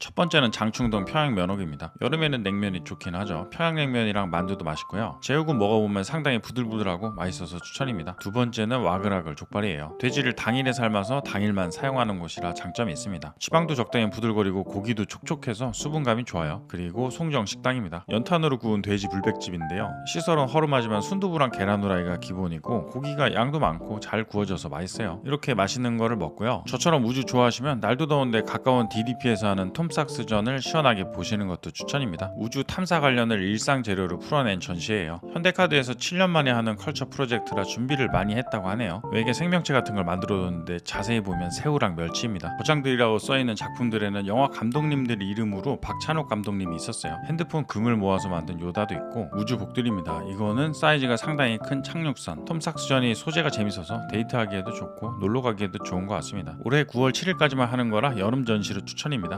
첫 번째는 장충동 평양면옥입니다. 여름에는 냉면이 좋긴 하죠. 평양냉면이랑 만두도 맛있고요. 제육은 먹어보면 상당히 부들부들하고 맛있어서 추천입니다. 두 번째는 와글와글 족발이에요. 돼지를 당일에 삶아서 당일만 사용하는 곳이라 장점이 있습니다. 지방도 적당히 부들거리고 고기도 촉촉해서 수분감이 좋아요. 그리고 송정 식당입니다. 연탄으로 구운 돼지 불백집인데요. 시설은 허름하지만 순두부랑 계란 후라이가 기본이고 고기가 양도 많고 잘 구워져서 맛있어요. 이렇게 맛있는 거를 먹고요. 저처럼 우주 좋아하시면 날도 더운데 가까운 DDP에서 하는 톰 삭스전을 시원하게 보시는 것도 추천입니다. 우주 탐사 관련을 일상 재료로 풀어낸 전시예요. 현대카드에서 7년 만에 하는 컬처 프로젝트라 준비를 많이 했다고 하네요. 외계 생명체 같은 걸 만들어뒀는데 자세히 보면 새우랑 멸치입니다. 거장들이라고 써있는 작품들에는 영화 감독님들 이름으로 박찬욱 감독님이 있었어요. 핸드폰 금을 모아서 만든 요다도 있고 우주 복들입니다. 이거는 사이즈가 상당히 큰 착륙선. 톰삭스전이 소재가 재밌어서 데이트하기에도 좋고 놀러 가기에도 좋은 것 같습니다. 올해 9월 7일까지만 하는 거라 여름 전시로 추천입니다.